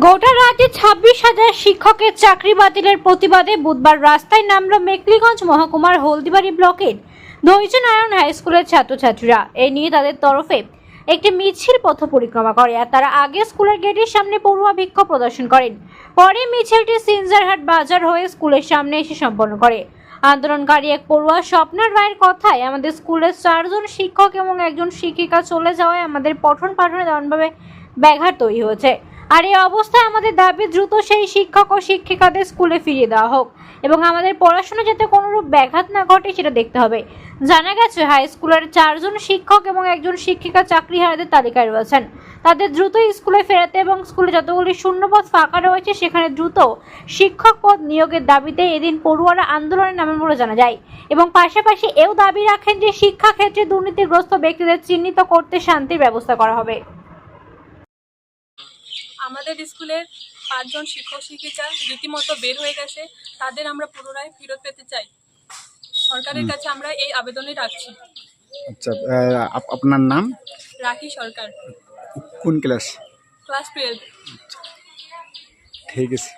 গোটা রাজ্যে ছাব্বিশ হাজার শিক্ষকের চাকরি বাতিলের প্রতিবাদে বুধবার রাস্তায় নামল মেকলিগঞ্জ মহকুমার হলদিবাড়ি ব্লকের ধৈর্য নারায়ণ হাই স্কুলের ছাত্রছাত্রীরা। এ নিয়ে তাদের তরফে একটি মিছিল পথ পরিক্রমা করে আর তারা আগে স্কুলের গেটের সামনে পড়ুয়া বিক্ষোভ প্রদর্শন করেন। পরে মিছিলটি সিনজারহাট বাজার হয়ে স্কুলের সামনে এসে সম্পন্ন করে। আন্দোলনকারী এক পড়ুয়া স্বপ্নার রায়ের কথায়, আমাদের স্কুলের চারজন শিক্ষক এবং একজন শিক্ষিকা চলে যাওয়ায় আমাদের পঠন পাঠনে তেমনভাবে ব্যাঘাত তৈরি হয়েছে। আর এই অবস্থায় আমাদের দাবি দ্রুত সেই শিক্ষক ও শিক্ষিকাদের স্কুলে ফিরিয়ে দেওয়া হোক এবং আমাদের পড়াশোনা যাতে কোনোরূপ ব্যাঘাত না ঘটে সেটা দেখতে হবে। জানা গেছে, হাই স্কুলের চারজন শিক্ষক এবং একজন শিক্ষিকা চাকরিহারাদের তালিকায় রয়েছেন। তাদের দ্রুত স্কুলে ফেরাতে এবং স্কুলে যতগুলি শূন্যপদ ফাঁকা রয়েছে, সেখানে দ্রুত শিক্ষক পদ নিয়োগের দাবিতে এদিন পড়ুয়ারা আন্দোলনে নামেন বলে জানা যায় এবং পাশাপাশি এও দাবি রাখেন যে শিক্ষা ক্ষেত্রে দুর্নীতিগ্রস্ত ব্যক্তিদের চিহ্নিত করতে শান্তির ব্যবস্থা করা হবে। আমাদের স্কুলের পাঁচজন শিক্ষক শিক্ষিকা রীতিমতো বের হয়ে গেছে। তাদের আমরা পুনরায় ফেরত পেতে চাই। সরকারের কাছে আমরা এই আবেদনই রাখছি। আচ্ছা আপ- আপনার নাম? রাখি সরকার। কোন ক্লাস? Class twelve. ঠিক আছে।